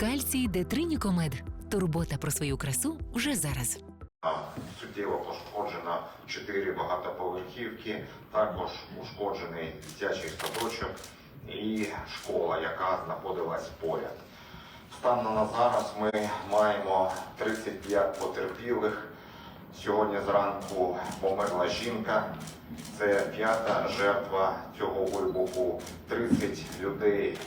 Кальцій Детринікомед. Турбота про свою красу вже зараз. Суттєво пошкоджено чотири багатоповерхівки, також ушкоджений дитячий садочок і школа, яка знаходилась поряд. Станом на зараз ми маємо 35 потерпілих. Сьогодні зранку померла жінка. Це п'ята жертва цього вибуху. 30 людей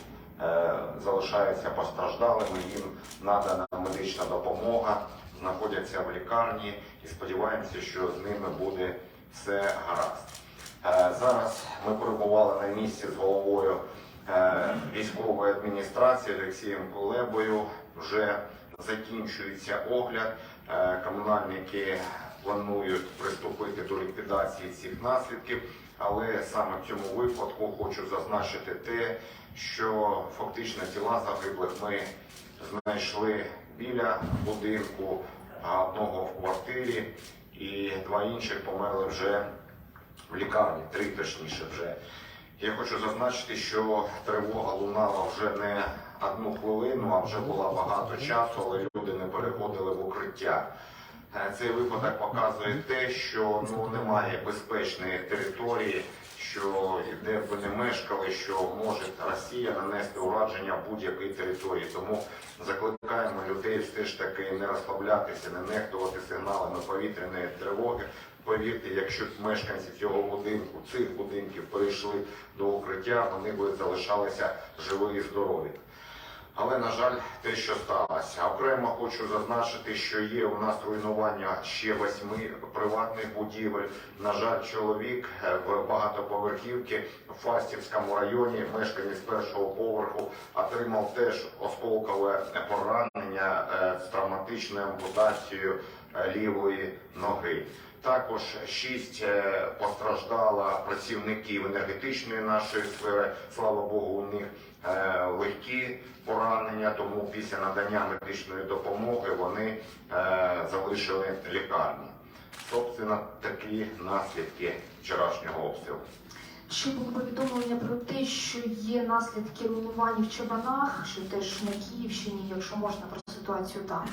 залишаються постраждалими. Їм надана медична допомога, знаходяться в лікарні і сподіваємося, що з ними буде все гаразд. Е, зараз ми перебували на місці з головою е, військової адміністрації Олексієм Кулебою. Вже закінчується огляд. Е, Комунальники планують приступити до ліквідації цих наслідків, але саме в цьому випадку хочу зазначити те, що фактично тіла загиблих ми знайшли біля будинку, одного в квартирі, і два інших померли вже в лікарні, три точніше вже. Я хочу зазначити, що тривога лунала вже не одну хвилину, а вже була багато часу, але люди не переходили в укриття. Е, Цей випадок показує те, що ну немає безпечної території, що де б ви не мешкали, що може Росія нанести ураження будь-якій території. Тому закликаємо людей все ж таки не розслаблятися, не нехтувати сигналами повітряної тривоги. Повірте, якщо б мешканці цього будинку, цих будинків перейшли до укриття, вони б залишалися живі і здорові. Але, на жаль, те, що сталося. Окремо хочу зазначити, що є у нас руйнування ще восьми приватних будівель. На жаль, чоловік е, в багатоповерхівці в Фастівському районі, мешканець першого поверху, отримав теж осколкове поранення е, з травматичною ампутацією е, лівої ноги. Також шість постраждало працівників енергетичної нашої сфери. Слава Богу, у них легкі поранення, тому після надання медичної допомоги вони е, залишили лікарні. Собственно, такі наслідки вчорашнього обстрілу. Ще було повідомлення про те, що є наслідки руйнувань в Чабанах, що теж на Київщині, якщо можна про ситуацію там.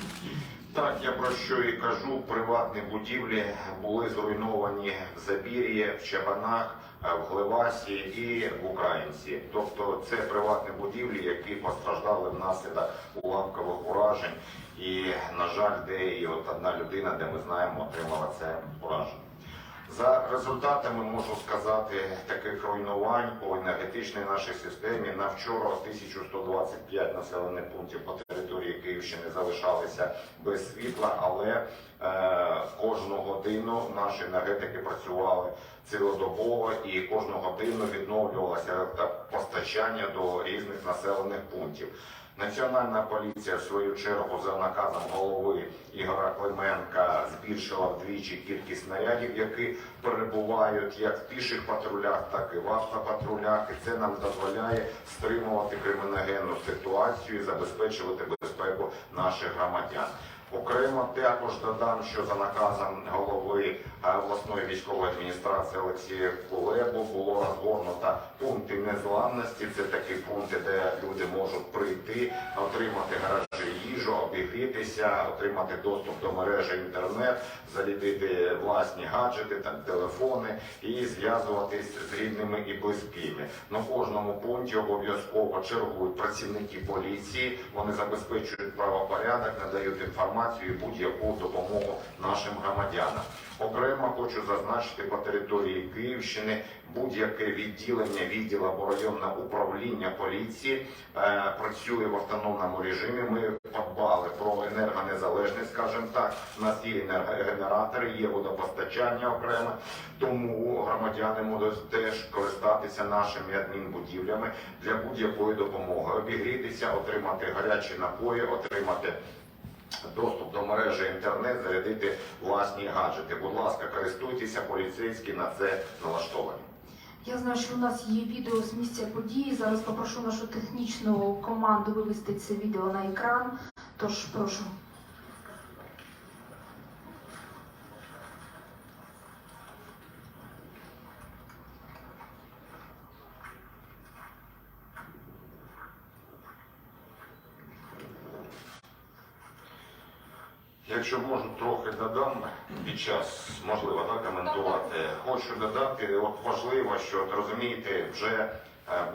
Так, я про що і кажу. Приватні будівлі були зруйновані в Забір'ї, в Чабанах, е, в Гливасі і в Українці. Тобто це приватні будівлі, які постраждали внаслідок уламкових уражень. І, на жаль, де і от одна людина, де ми знаємо, отримала це ураження. За результатами можу сказати таких руйнувань по енергетичній нашій системі на вчора 1125 населених пунктів по території Київщини залишалися без світла, але е, кожну годину наші енергетики працювали цілодобово і кожну годину відновлювалося постачання до різних населених пунктів. Національна поліція, в свою чергу, за наказом голови Ігора Клименка збільшила вдвічі кількість снарядів, які перебувають як в піших патрулях, так і в автопатрулях. І це нам дозволяє стримувати криміногенну ситуацію і забезпечувати безпеку наших громадян. Окремо також додам, що за наказом голови е, обласної військової адміністрації Олексія Кулебу було розгорнуто пункти незламності. Це такі пункти, де люди можуть прийти, отримати гаражі їжу, обігрітися, отримати доступ до мережі інтернет, залітити власні гаджети, там телефони і зв'язуватись з рідними і близькими. На кожному пункті обов'язково чергують працівники поліції. Вони забезпечують правопорядок, надають інформацію і будь-яку допомогу нашим громадянам. Окремо хочу зазначити по території Київщини будь-яке відділення, відділ або районне управління поліції е, працює в автономному режимі. Ми подбали про енергонезалежність, скажімо так. У нас є енергогенератори, є водопостачання окреме, тому громадяни можуть теж користатися нашими адмінбудівлями для будь-якої допомоги, обігрітися, отримати гарячі напої, отримати. Доступ до мережі інтернет, зарядити власні гаджети. Будь ласка, користуйтеся, поліцейські на це налаштовані. Я знаю, що у нас є відео з місця події. Зараз попрошу нашу технічну команду вивести це відео на екран. Тож прошу. Якщо можу, трохи додам під час, можливо, так, коментувати. Хочу додати, от важливо, що от розумієте, вже е,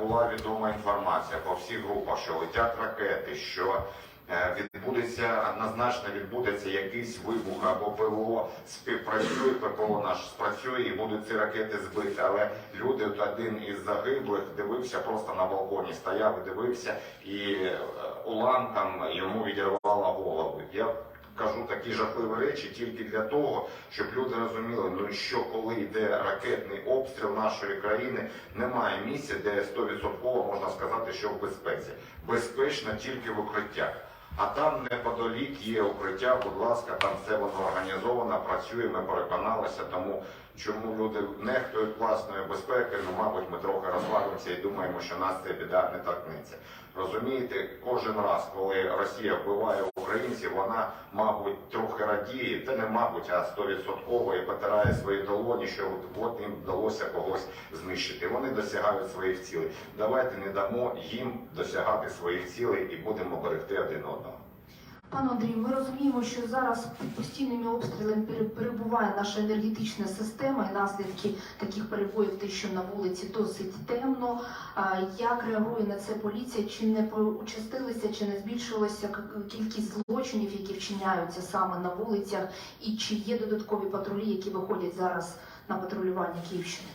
була відома інформація по всіх групах, що летять ракети, що е, відбудеться однозначно відбудеться якийсь вибух або ПВО співпрацює, ППО наш спрацює і будуть ці ракети збиті. Але люди, один із загиблих дивився просто на балконі, стояв і дивився, і е, уламком йому відірвало голову. Я кажу такі жахливі речі тільки для того, щоб люди розуміли, ну що коли йде ракетний обстріл нашої країни, немає місця, де 100% можна сказати, що в безпеці. Безпечно тільки в укриттях. А там неподалік є укриття, будь ласка, там все воно організовано, працює, ми переконалися, тому чому люди нехтують власною безпекою, ну, мабуть, ми трохи розслабимося і думаємо, що нас ця біда не торкнеться. Розумієте, кожен раз, коли Росія вбиває українців, вона, мабуть, трохи радіє, та не мабуть, а стовідсотково і потирає свої долоні, що от їм вдалося когось знищити. Вони досягають своїх цілей. Давайте не дамо їм досягати своїх цілей і будемо берегти один одного. Пане Андрію, ми розуміємо, що зараз під постійними обстрілами перебуває наша енергетична система і наслідки таких перебоїв, те, що на вулиці досить темно. Як реагує на це поліція? Чи не участилися, чи не збільшилася кількість злочинів, які вчиняються саме на вулицях, і чи є додаткові патрулі, які виходять зараз на патрулювання Київщини?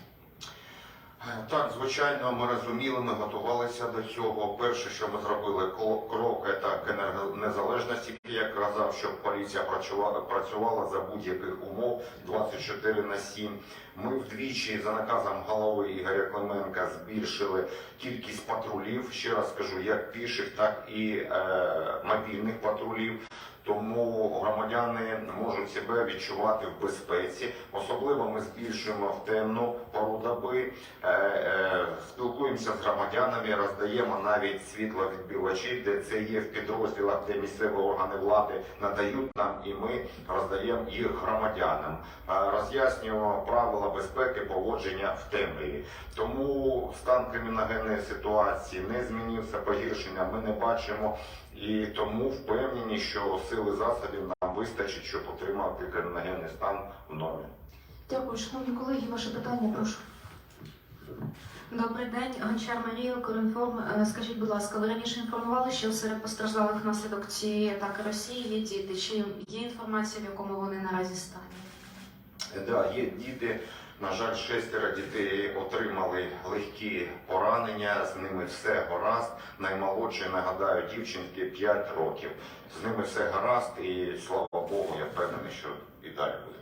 Е, Так, звичайно, ми розуміли, ми готувалися до цього. Перше, що ми зробили, крок це енергонезалежності, як казав, щоб поліція працювала, працювала за будь-яких умов 24 на 7. Ми вдвічі за наказом голови Ігоря Клименка збільшили кількість патрулів. Ще раз скажу, як піших, так і е, мобільних патрулів. Тому громадяни можуть себе відчувати в безпеці. Особливо ми збільшуємо в темну пору доби, е, спілкуємося з громадянами, роздаємо навіть світловідбивачі, де це є в підрозділах, де місцеві органи влади надають нам, і ми роздаємо їх громадянам. Е, Роз'яснюємо правила безпеки поводження в темряві. Тому стан криміногенної ситуації не змінився, погіршення ми не бачимо. І тому впевнені, що сили засобів нам вистачить, щоб отримати криміногенний стан в нормі. Дякую, шановні колеги. Ваше питання, прошу. Добрий день, Гончар Марія, Укрінформ. Е, Скажіть, будь ласка, ви раніше інформували, що серед постраждалих внаслідок цієї атаки Росії є діти? Чи є інформація, в якому вони наразі стані? Да, є діти. На жаль, шестеро дітей отримали легкі поранення. З ними все гаразд. Наймолодші, нагадаю, дівчинки 5 років. З ними все гаразд, і слава Богу, я впевнений, що і далі буде.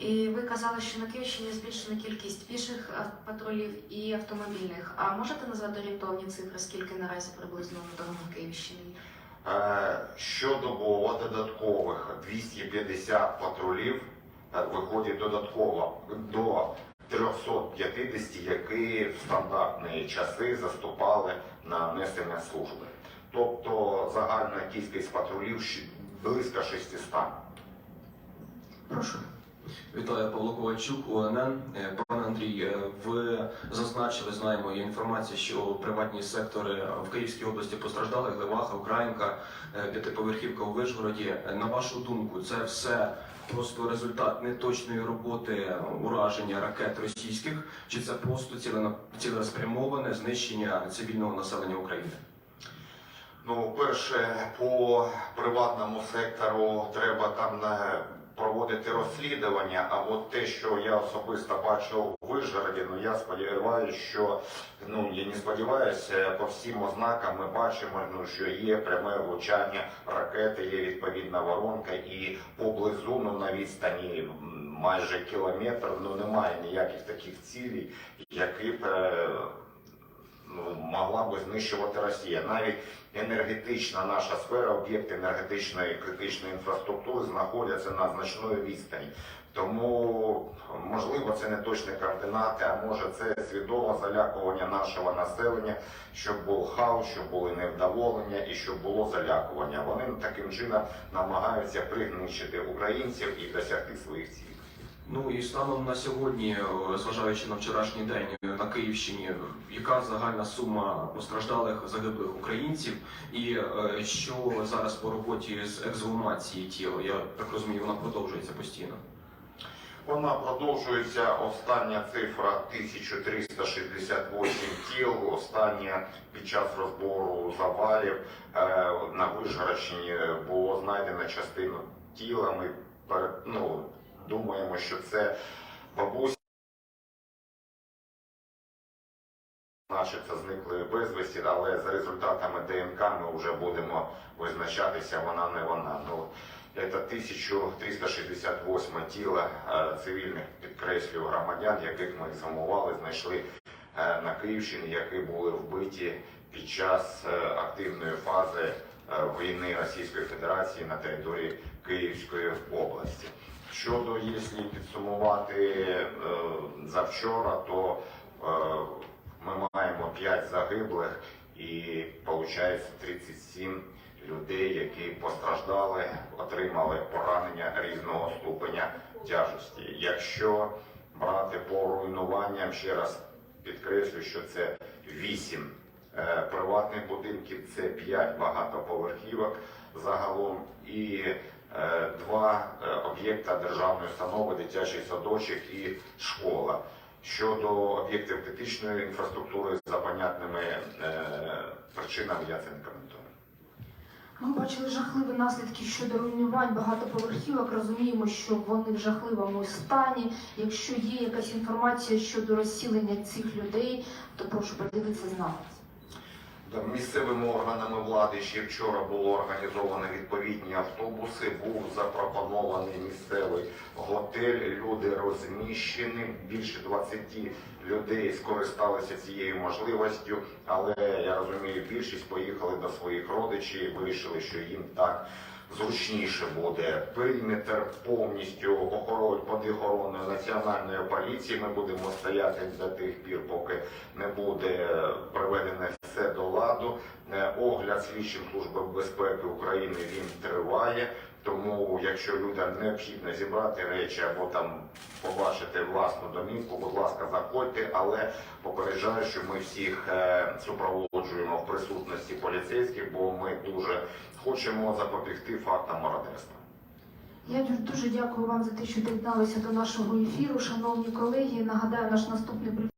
І ви казали, що на Київщині збільшена кількість піших патрулів і автомобільних. А можете назвати орієнтовні цифри, скільки наразі приблизно на дорогах Київщини? Е, Щодобово додаткових 250 патрулів е, виходить додатково до 350, які в стандартні часи заступали на несення служби. Тобто загальна кількість патрулів близько 600. Прошу. Вітаю, Павло Ковальчук, УНН. Е, Пане Андрій, е, ви зазначили, знаємо, є інформація, що приватні сектори в Київській області постраждали, Гливаха, Українка, е, п'ятиповерхівка у Вишгороді. На вашу думку, це все просто результат неточної роботи ураження ракет російських, чи це просто цілеспрямоване знищення цивільного населення України? Ну, перше, по приватному сектору треба там е, проводити розслідування. А от те, що я особисто бачив у Вишгороді, ну я сподіваюся, що ну я не сподіваюся, по всім ознакам ми бачимо, ну що є пряме влучання ракети, є відповідна воронка, і поблизу, ну на відстані майже кілометр, ну немає ніяких таких цілей, які б. Могла би знищувати Росія. Навіть енергетична наша сфера, об'єкти енергетичної критичної інфраструктури знаходяться на значної відстані. Тому можливо це не точні координати, а може це свідоме залякування нашого населення, щоб був хаос, щоб були невдоволення і щоб було залякування. Вони таким чином намагаються пригничити українців і досягти своїх цілей. Ну і станом на сьогодні, е, зважаючи на вчорашній день е, на Київщині, е, яка загальна сума постраждалих загиблих українців, і що зараз по роботі з ексгумації тіла? Я так розумію, вона продовжується постійно. Вона продовжується. Остання цифра 1368 тіл. Остання під час розбору завалів на Вишгородщині було знайдено частину тіла. Ми перед- ну, думаємо, що це бабуся. Начебто зникли безвісті, але за результатами ДНК ми вже будемо визначатися, вона не вона. Ну, це 1368 тіла е, цивільних, підкреслюю, громадян, яких ми ексгумували, знайшли е, на Київщині, які були вбиті під час е, активної фази війни Російської Федерації на території Київської області. Щодо, якщо підсумувати е, завчора, то е, ми маємо 5 загиблих і виходить 37 людей, які постраждали, отримали поранення різного ступеня тяжесті. Якщо брати по руйнуванням, ще раз підкреслю, що це 8 е, приватних будинків, це 5 багатоповерхівок загалом і два е, об'єкта державної установи, дитячий садочок і школа. Щодо об'єктів критичної інфраструктури за понятними е, причинами я це не коментую. Ми бачили жахливі наслідки щодо руйнувань багатоповерхівок. Розуміємо, що вони в жахливому стані. Якщо є якась інформація щодо розсілення цих людей, то прошу поділитися з нами. Місцевими органами влади ще вчора було організовано відповідні автобуси. Був запропонований місцевий готель. Люди розміщені. Більше 20 людей скористалися цією можливістю, але я розумію, більшість поїхали до своїх родичів і вирішили, що їм так зручніше буде. Периметр повністю охоронь під охороною національної поліції. Ми будемо стояти до тих пір, поки не буде приведене все до ладу. Е, Огляд слідчим служби безпеки України він триває. Тому, якщо людям необхідно зібрати речі або там побачити власну домівку, будь ласка, заходьте, але попереджаю, що ми всіх е, супроводжуємо в присутності поліцейських, бо ми дуже хочемо запобігти фактам мародерства. Я дуже- дякую вам за те, що доєдналися до нашого ефіру. Шановні колеги, нагадаю, наш наступний брифінг